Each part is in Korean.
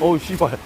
어우, 씨발.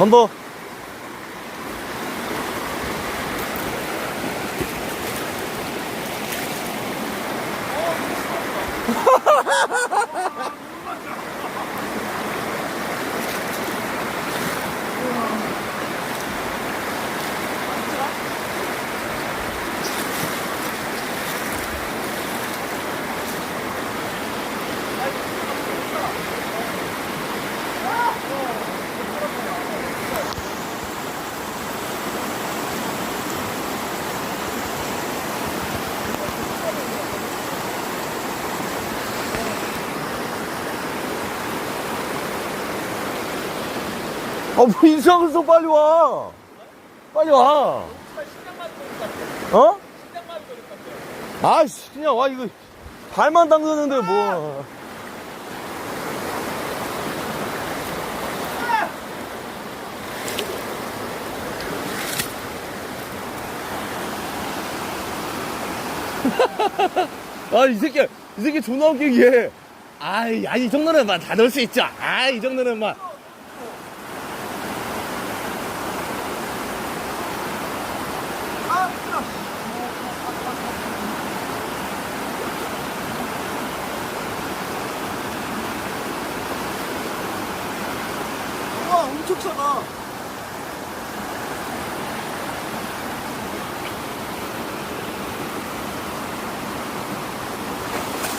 던더. 아, 뭐소 빨리 와. 빨리 와. 어? 아이씨, 그냥 와, 이거. 발만 담그는데 뭐. 아, 이 새끼, 이 새끼 존나 웃기게. 아이, 아, 이 정도는 막 다 넣을 수 있죠. 아, 이 정도는 막. 와 엄청 차가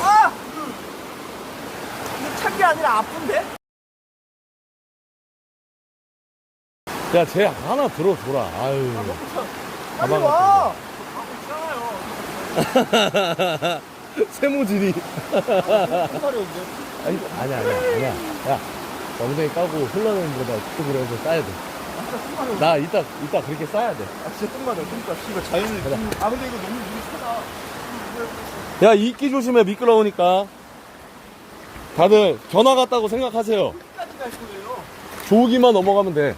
아! 이거 찬게 아니라 아픈데? 야, 쟤 하나 들어줘라. 아유. 빨리 가방 와! 세모질이. 아니, 아니야, 아니야, 아니야. 야, 엉덩이 까고 흘러내는 거다 툭으로 해서 싸야 돼. 아 진짜 나 이따, 이따 그렇게 싸야 돼. 아 진짜 똥마려 그러니까 씨발 자연이 아 근데 이거 너무 눈이 차다 야, 이끼 조심해, 미끄러우니까. 다들 전화 갔다고 생각하세요. 끝까지 갈 거예요 조기만 넘어가면 돼.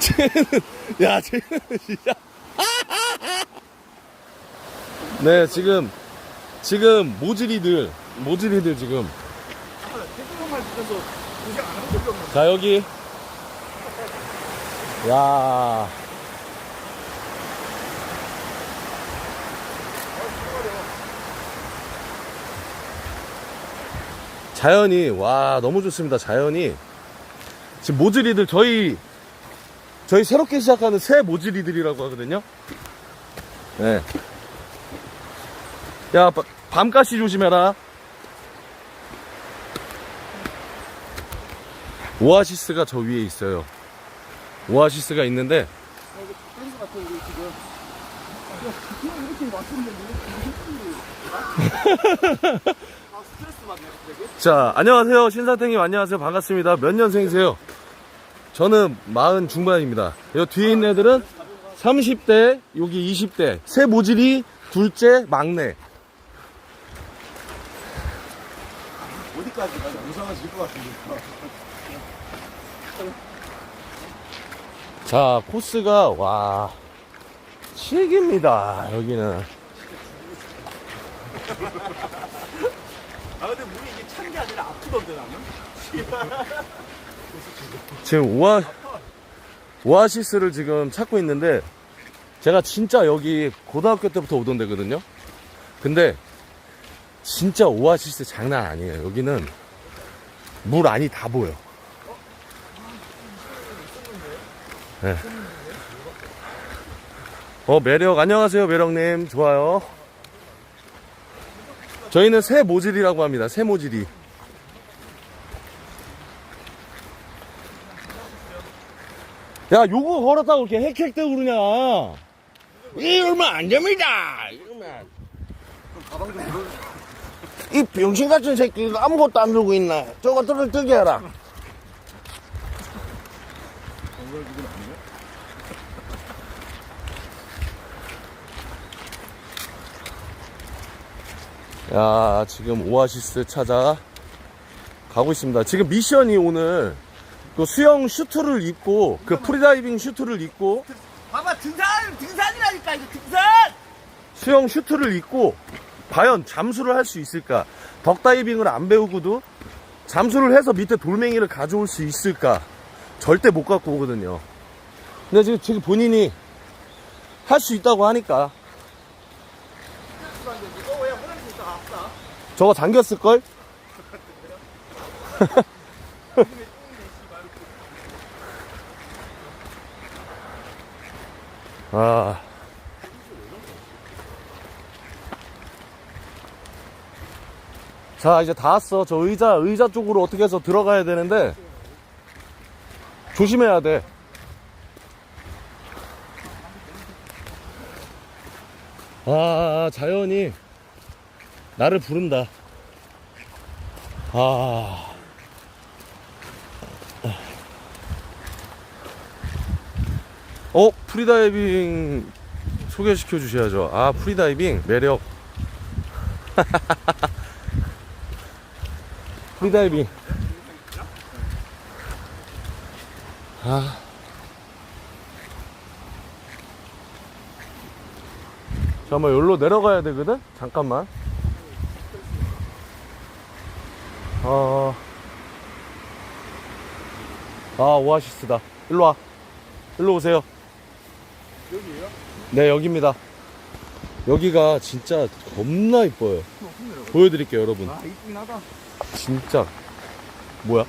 쟤는, 야, 쟤는 진짜. 네, 지금, 지금 모질이들, 모질이들 지금. 주면서 고생 안 하는 자, 여기. 야. 자연이, 와, 너무 좋습니다. 자연이. 지금 모질이들, 저희, 저희 새롭게 시작하는 새 모질이들이라고 하거든요. 네. 야, 바- 밤가시 조심해라. 오아시스가 저 위에 있어요. 오아시스가 있는데, 자, 안녕하세요. 신사탱님 안녕하세요. 반갑습니다. 몇 년생이세요? 저는 40 중반입니다. 이 뒤에 있는 애들은 30대, 여기 20대. 새 모질이 둘째, 막내. 어디까지 가냐 무상해질 것 같은데 자, 코스가, 와, 칠깁니다. 여기는. 아 근데 물이 이게 찬 게 아니라 아프던데 나는 지금 오아, 오아시스를 지금 찾고 있는데, 제가 진짜 여기 고등학교 때부터 오던 데거든요? 근데, 진짜 오아시스 장난 아니에요. 여기는 물 안이 다 보여. 네. 어, 매력, 안녕하세요, 매력님. 좋아요. 저희는 새 모질이라고 합니다. 새 모질이. 야, 요거 걸었다고 이렇게 헥헥대고 그러냐. 이러면 안 됩니다. 이러면. 이 병신 같은 새끼 가 아무것도 안 들고 있나? 저것들을 뜨게 해라. 야, 지금 오아시스 찾아 가고 있습니다. 지금 미션이 오늘 그 수영 슈트를 입고 그 프리다이빙 슈트를 입고 봐봐 등산 등산이라니까 이거 등산. 수영 슈트를 입고 과연 잠수를 할 수 있을까? 덕다이빙을 안 배우고도 잠수를 해서 밑에 돌멩이를 가져올 수 있을까? 절대 못 갖고 오거든요. 근데 지금, 지금 본인이 할 수 있다고 하니까 이거 왜 화장실 있다 아프다. 저거 잠겼을걸? 아. 자, 이제 다 왔어. 저 의자, 의자 쪽으로 어떻게 해서 들어가야 되는데, 조심해야 돼. 아, 자연이 나를 부른다. 아. 어, 프리다이빙 소개시켜 주셔야죠. 아, 프리다이빙 매력. 프리다이빙. 아. 잠깐만, 여기로 내려가야 되거든? 잠깐만. 어. 아, 오아시스다. 일로 와. 일로 오세요. 여기에요? 네, 여기입니다. 여기가 진짜 겁나 이뻐요. 보여드릴게요, 여러분. 아 이쁘긴 하다. 진짜. 뭐야?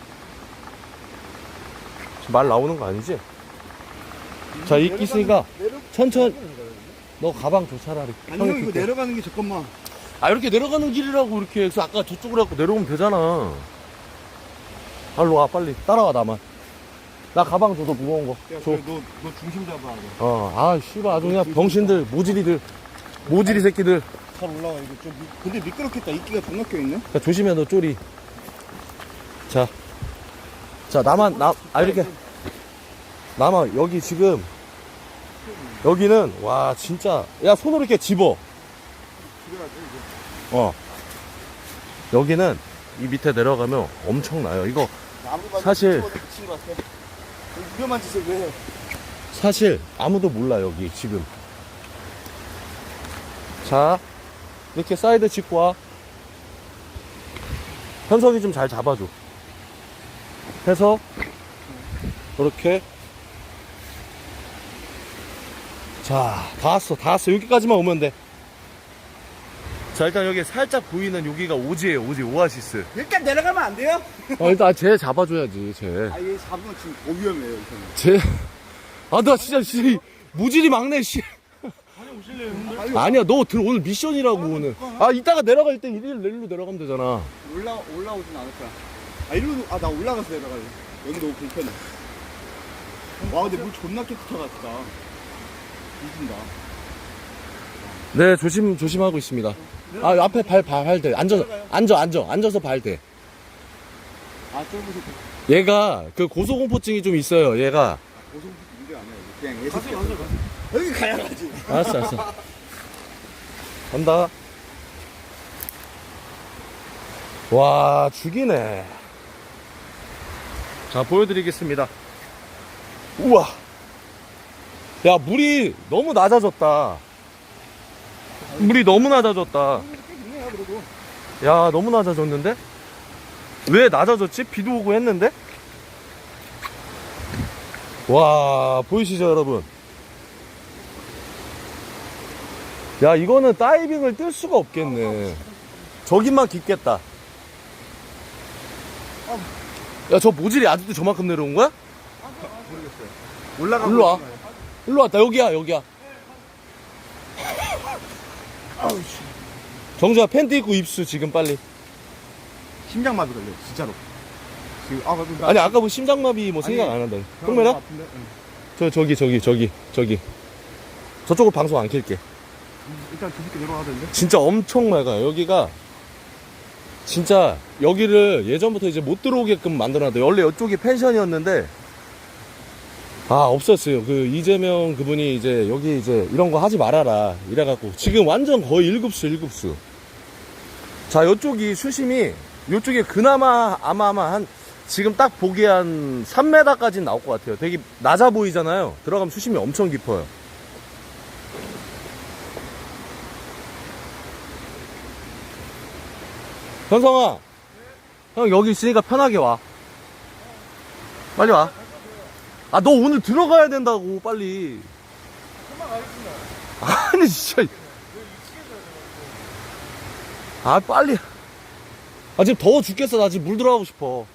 말 나오는 거 아니지? 자, 이 있으니까 천천히. 너 가방 줘, 차라리. 아니요 이거. 내려가는 게 잠깐만. 아, 이렇게 내려가는 길이라고, 이렇게. 그래서 아까 저쪽으로 갖고 내려오면 되잖아. 알로 와, 빨리. 따라와, 나만. 나 가방 줘, 너 무거운 거. 야, 줘. 그래, 너, 너 중심 잡아야 돼. 어, 아, 씨발, 아주 그냥 병신들, 모질이들, 모질이 새끼들. 잘 올라와 이거 좀. 미- 근데 미끄럽겠다. 이끼가 존나 껴 있네. 자, 조심해, 너 쪼리. 자. 자, 나만, 나, 아, 이렇게. 나만, 여기 지금, 여기는, 와, 진짜. 야, 손으로 이렇게 집어. 그래가지고 어. 여기는, 이 밑에 내려가면 엄청나요. 이거, 아무도 사실- 미친 것 같아. 이 위험한 짓을 왜 해? 사실, 아무도 몰라, 여기, 지금. 자, 이렇게 사이드 짚고 와. 현석이 좀 잘 잡아줘. 해서, 이렇게. 자, 다 왔어, 다 왔어. 여기까지만 오면 돼. 자, 일단 여기 살짝 보이는 여기가 오지예요, 오지, 오아시스. 일단 내려가면 안 돼요? 어, 일단 쟤 잡아줘야지, 쟤. 아, 얘 잡으면 지금 더 위험해요, 이거는. 쟤. 아, 나 진짜, 씨. 무질이 막내, 씨. 아니야, 너 들, 오늘 미션이라고, 오늘. 아, 이따가 내려갈 때 일일 일로 내려가면 되잖아. 올라, 올라오진 않을 거야. 아, 일로, 아, 나 올라가서 내려갈래. 여기 너무 불편해. 와, 근데 물 존나 깨끗하다. 뒤진다. 네, 조심, 조심하고 있습니다. 아, 앞에 발, 발, 발 대. 앉아, 앉아, 앉아. 앉아서 발 대. 아, 쫄보서 얘가, 그 고소공포증이 좀 있어요, 얘가. 고소 문제 아니야. 그냥 예습. 여기 가야 가지. 알았어, 알았어. 간다. 와, 죽이네. 자, 보여드리겠습니다. 우와. 야, 물이 너무 낮아졌다. 물이 너무 낮아졌다. 야, 너무 낮아졌는데? 왜 낮아졌지? 비도 오고 했는데? 와, 보이시죠, 여러분? 야, 이거는 다이빙을 뜰 수가 없겠네. 저기만 깊겠다. 야, 저 모질이 아직도 저만큼 내려온 거야? 모르겠어요. 올라가고 일로 와. 일로 왔다. 여기야, 여기야. 정주야, 팬티 입고 입수, 지금 빨리. 심장마비 걸려 진짜로 지금 아 맞아 나 아니, 아까 뭐 심장마비 뭐 생각 아니, 안 한다. 형매라? 너무 아픈데? 응. 저, 저기, 저기, 저기, 저기. 저쪽으로 방송 안 킬게. 일단 두껍게 내려와야 되는데 진짜 엄청 맑아요. 여기가 진짜 여기를 예전부터 이제 못 들어오게끔 만들어놨대. 원래 이쪽이 펜션이었는데 아 없었어요. 그 이재명 그분이 이제 여기 이제 이런 거 하지 말아라 이래갖고 지금 완전 거의 일급수 일급수. 자 이쪽이 수심이 이쪽에 그나마 아마 아마 한 지금 딱 보기에 한 3m까지는 나올 것 같아요. 되게 낮아 보이잖아요. 들어가면 수심이 엄청 깊어요. 현성아, 형 여기 있으니까 편하게 와. 빨리 와. 아, 너 오늘 들어가야 된다고, 빨리. 아니, 진짜. 아, 빨리. 아, 지금 더워 죽겠어. 나 지금 물 들어가고 싶어.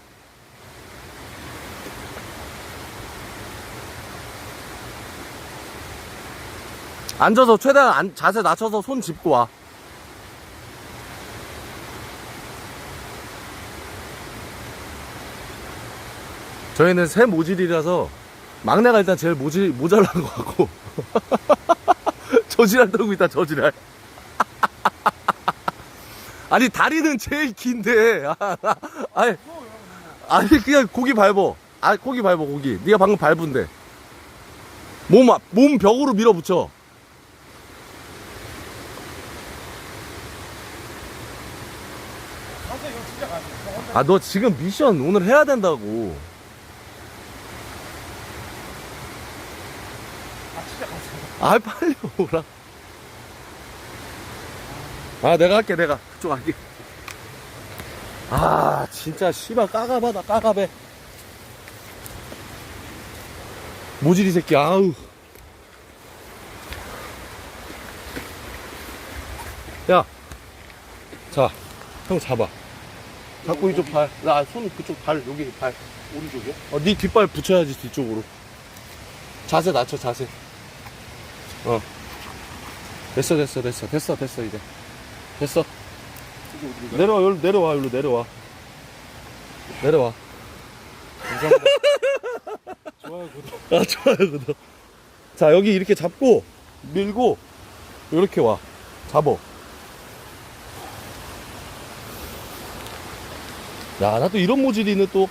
앉아서 최대한 안- 자세 낮춰서 손 짚고 와. 저희는 새 모질이라서 막내가 일단 제일 모질, 모자란 것 같고. 저지랄 떨고 있다 저지랄. 아니 다리는 제일 긴데. 아, 아니, 아니 그냥 고기 밟어. 아 고기 밟어 고기. 네가 방금 밟은데. 몸, 앞- 몸 벽으로 밀어붙여. 아 너 지금 미션 오늘 해야 된다고 아 빨리 오라. 아 내가 할게 내가. 그쪽 할게. 아 진짜 씨발 까가바다 까가배. 모질이 새끼 아우. 야자형 잡아. 잡고 이쪽 발. 나 손 그쪽 발 여기 발 오른쪽이요? 어, 네 뒷발 붙여야지 뒤쪽으로. 자세 낮춰 자세. 어. 됐어 됐어 됐어 됐어 됐어 이제. 됐어. 내려와 여기로 내려와 여기로 내려와. 내려와. 감사합니다. 좋아요 구독 아 좋아요 구독. 자 여기 이렇게 잡고 밀고 이렇게 와. 잡어. 야, 나 또 이런 모질이는 또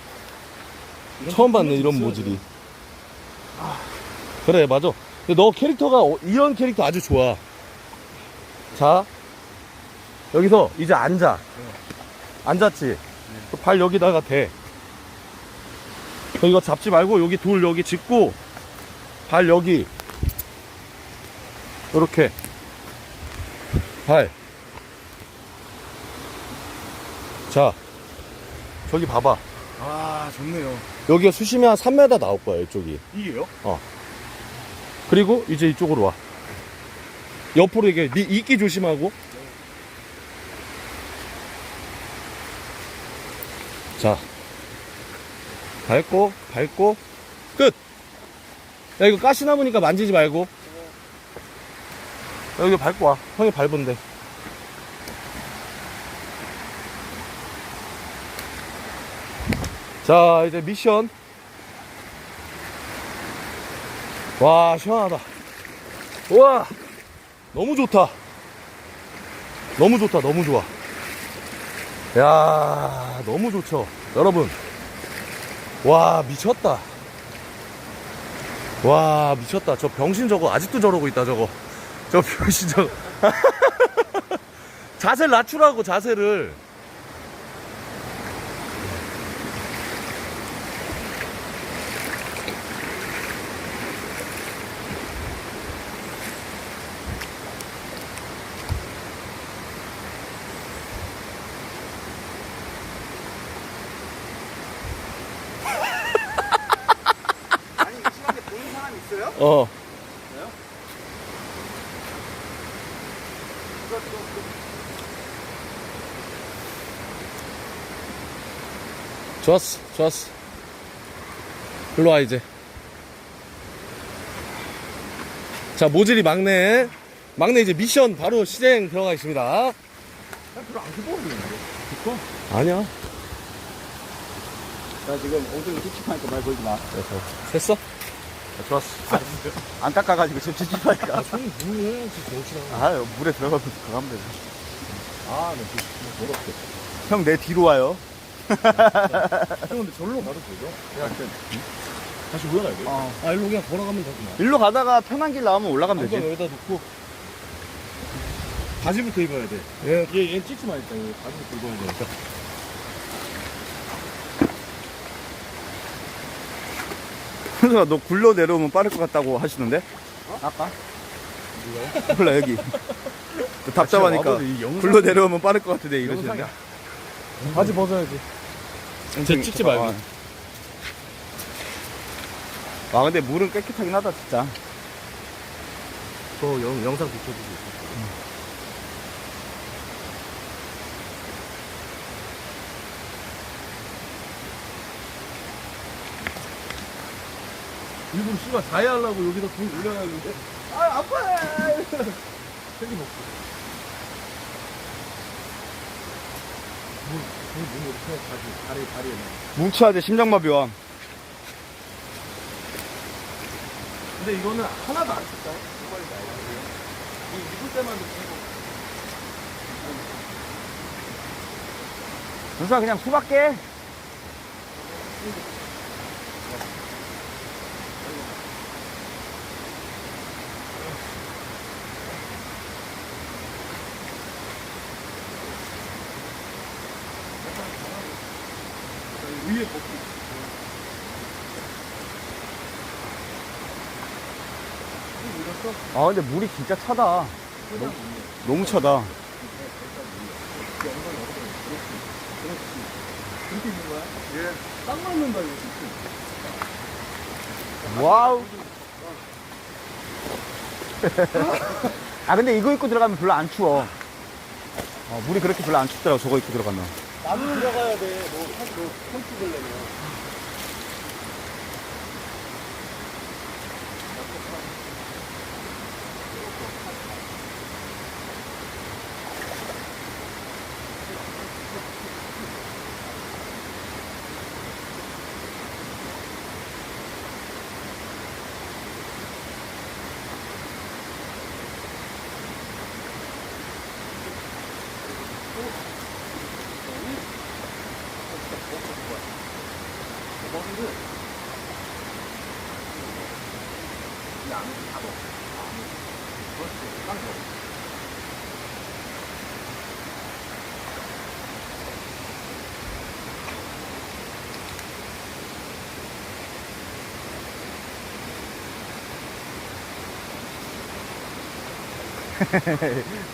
처음 봤네, 이런 모질이. 그래, 맞아. 너 캐릭터가, 어, 이런 캐릭터 아주 좋아. 자, 여기서 이제 앉아. 앉았지? 그발 여기다가 대. 너 이거 잡지 말고 여기 돌 여기 짚고, 발 여기. 요렇게. 발. 자, 저기 봐봐. 아 좋네요 여기가 수심이 한 3m 나올 거야, 이쪽이. 이게요? 그리고 이제 이쪽으로 와. 옆으로 이게 네 이끼 조심하고. 자. 밟고 밟고 끝. 야 이거 가시나무니까 만지지 말고. 여기 밟고 와. 형이 밟은데. 자, 이제 미션. 와, 시원하다. 우와, 너무 좋다. 너무 좋다, 너무 좋아. 야, 너무 좋죠. 여러분. 와, 미쳤다. 와, 미쳤다. 저 병신 저거 아직도 저러고 있다, 저거. 저 병신 저거. 자세를 낮추라고, 자세를. 아니 이 시간에 보는 어. 좋았어, 좋았어. 일로 와, 이제. 자, 모질이 막내. 막내 이제 미션 바로 시행 들어가겠습니다. 별로 안 기뻐보이는데. 기뻐? 아니야. 나 지금 엉덩이 찝찝하니까 말 걸지 마. 됐어? 아, 좋았어. 안 깎아가지고 지금 찝찝하니까. 손이 물을 해야지, 정신아. 아, 물에 들어가면 들어가면 되지. 아, 나 지금 더럽게. 형, 내 뒤로 와요. 형, 근데 절로 가도 되죠? 야, 다시 올라가야 돼? 어. 아, 일로 그냥 걸어가면 되구나. 일로 가다가 편한 길 나오면 올라가면 되지. 여기다 놓고. 바지부터 입어야 돼. 얘, 얘, 얘 찍지 마, 일단. 얘 바지부터 입어야 되니까. 현수가 너 굴러 내려오면 빠를 것 같다고 하시는데? 아까? 몰라, 여기. 너 답답하니까. 와봐도 이 영상- 굴러 내려오면 빠를 것 같은데 이러시는데. 바지 벗어야지. 쟤 찍지 말고. 와, 근데 물은 깨끗하긴 하다, 진짜. 저 영, 영상 비춰주고 있어. 일부러 씨발 자해 하려고 여기다 돈 올려놨는데. 아 아파! 생기 먹고. 물물 이렇게 다리 다리 다리에. 뭉쳐야 돼, 심장마비 와. 근데 이거는 하나도 안 춥다 정말이다 이 입을 때만 느끼고. 현수가 그냥 수박게. 아, 근데 물이 진짜 차다. 너무 차다. 그렇게 입는 거야? 예. 딱 맞는다 이거 진짜 와우. 아, 근데 이거 입고 들어가면 별로 안 추워. 어, 물이 그렇게 별로 안 춥더라고, 저거 입고 들어가면. 나무 들어가야 돼. 너, 너, 손 찍으려면.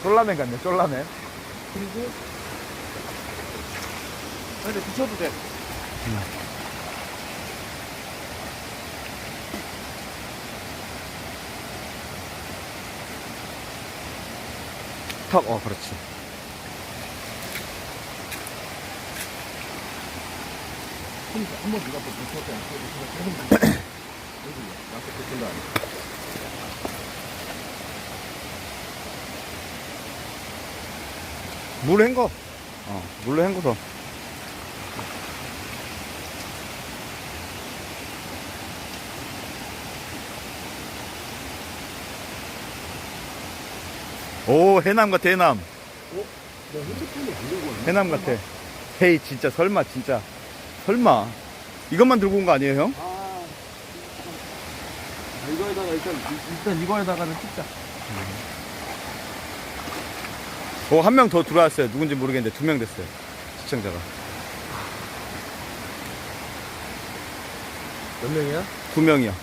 쫄라맨 같네, 쫄라맨. 그리고. 아, 근데 비춰도 돼. 턱, 어, 그렇지. 손 한번 네가 또 비춰도 안 돼. 여기 나한테 붙은 거 아니야? 물 헹궈. 어, 물로 헹궈서. 오, 해남 같아, 해남. 너 핸드폰을 보려고 하네. 해남 같아. 헤이, 진짜, 설마, 진짜. 설마. 이것만 들고 온 거 아니에요, 형? 아, 이거에다가 일단, 일단 이거에다가는 찍자. 오, 한명 더 들어왔어요. 누군지 모르겠는데, 두 명 됐어요. 시청자가. 몇 명이야? 두 명이요.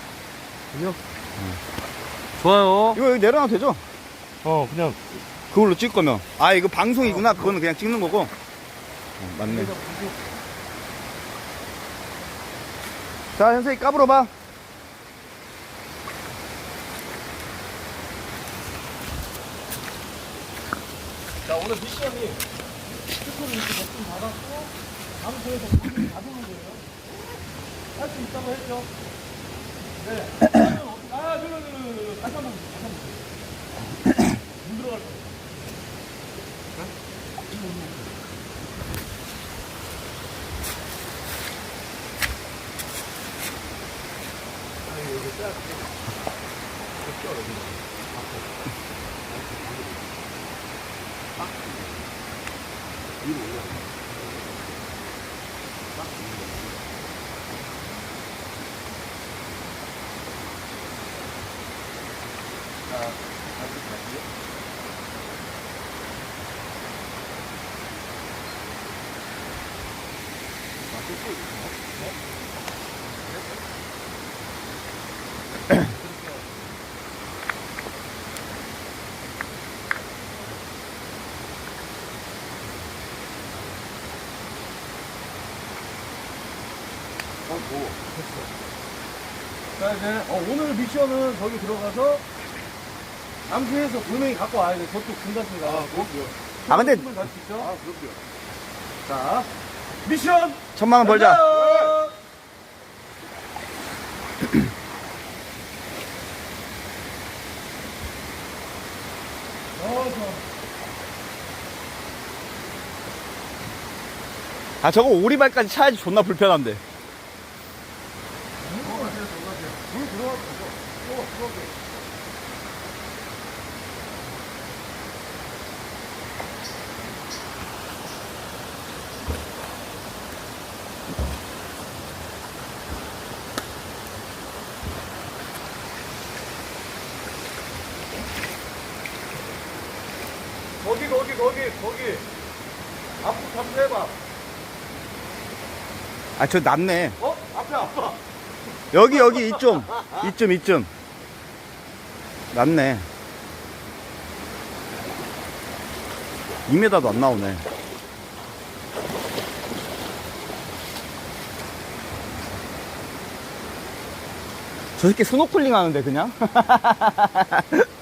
명? 좋아요. 이거 여기 내려놔도 되죠? 어, 그냥. 그걸로 찍을 거면. 아, 이거 방송이구나. 그거는 그냥 찍는 거고. 어, 맞네. 자, 현석이 까불어봐. 미션이 스티커를 이렇게 몇분 받았고, 방송에서 물을 가져오는 거예요. 할 수 있다고 했죠. 네. 아, 아. 자, 이제, 어, 오늘 미션은 저기 들어가서 암수해서 돌멩이 갖고 와야 돼. 저쪽 중간층 가. 아, 그럼요. 아, 근데- 갈수 있죠? 아, 그럼요. 자, 미션! 천만 원 벌자. 어. 아 저거 오리발까지 차야지 존나 불편한데. 거기, 거기, 거기, 거기. 앞으로 잡수 해봐. 아저 낮네. 어? 앞에 아파. 여기 여기 이쯤 이쯤 이쯤. 낮네. 2m도 안 나오네. 저 새끼 스노클링 하는데 그냥?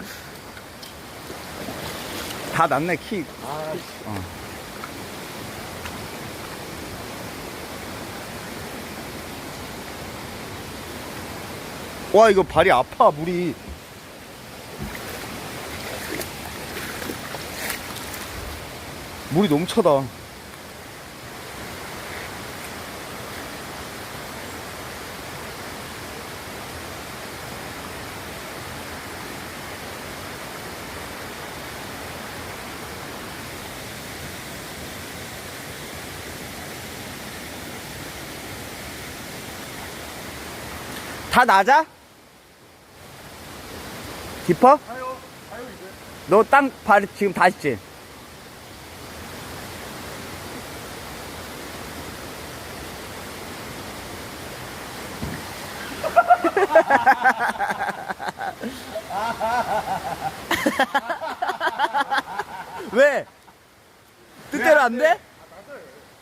다 낮네 키. 아, 어. 와 이거 발이 아파 물이 물이 차다 다 낮아? 깊어? 가요. 가요, 이제. 너 땅 발 지금 다 있지? 왜? 뜻대로 안 돼?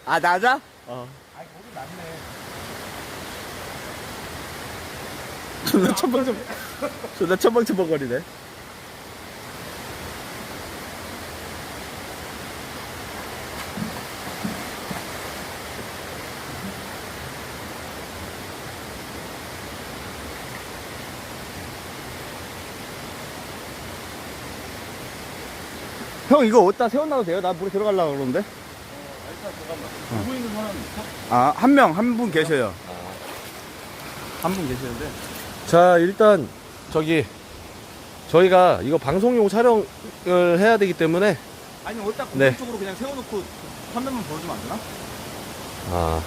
아, 낮아? 어. 아이, 거기 낫네. 존나 첨벙첨, 존나 첨벙첨벙거리네. 형 이거 어디다 세워놔도 돼요? 나 물에 들어가려고 그러는데 일단 잠깐만. 누구 있는 사람 있어? 아 한 명 한 분 계셔요 한 분 계시는데 자, 일단, 저기, 저희가 이거 방송용 촬영을 해야 되기 때문에, 아니 어디다 네. 공격적으로 그냥 세워놓고 화면만 보여주면 안 되나? 아.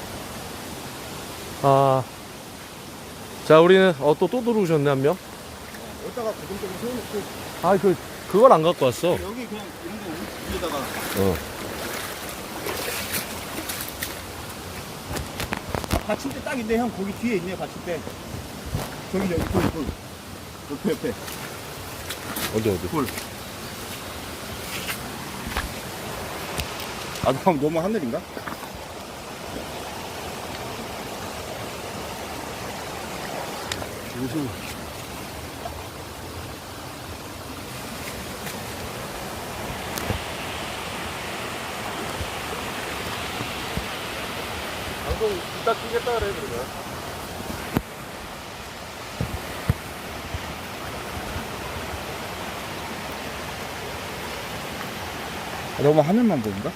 아. 자, 우리는, 어, 또, 또 들어오셨네, 한 명. 어디다가 고정적으로 세워놓고 아, 그, 그걸 안 갖고 왔어. 여기 그냥 이런 거 위에다가 어. 받침대 딱 있네 형 거기 뒤에 있네 받침대 저기 여기 돌 돌. 옆에 옆에 어디, 어디? 돌. 아 너무 너무 하늘인가? 무슨 방송 이따 끼겠다 그래, 그러면. 너무 화면만 보인가?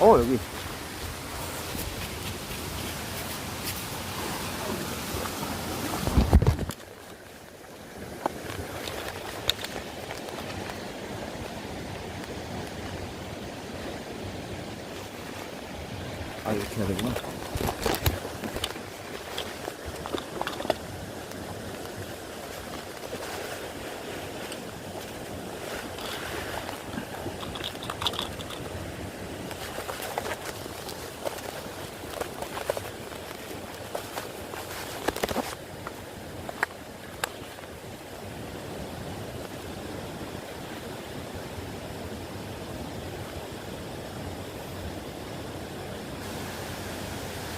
어 여기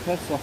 됐어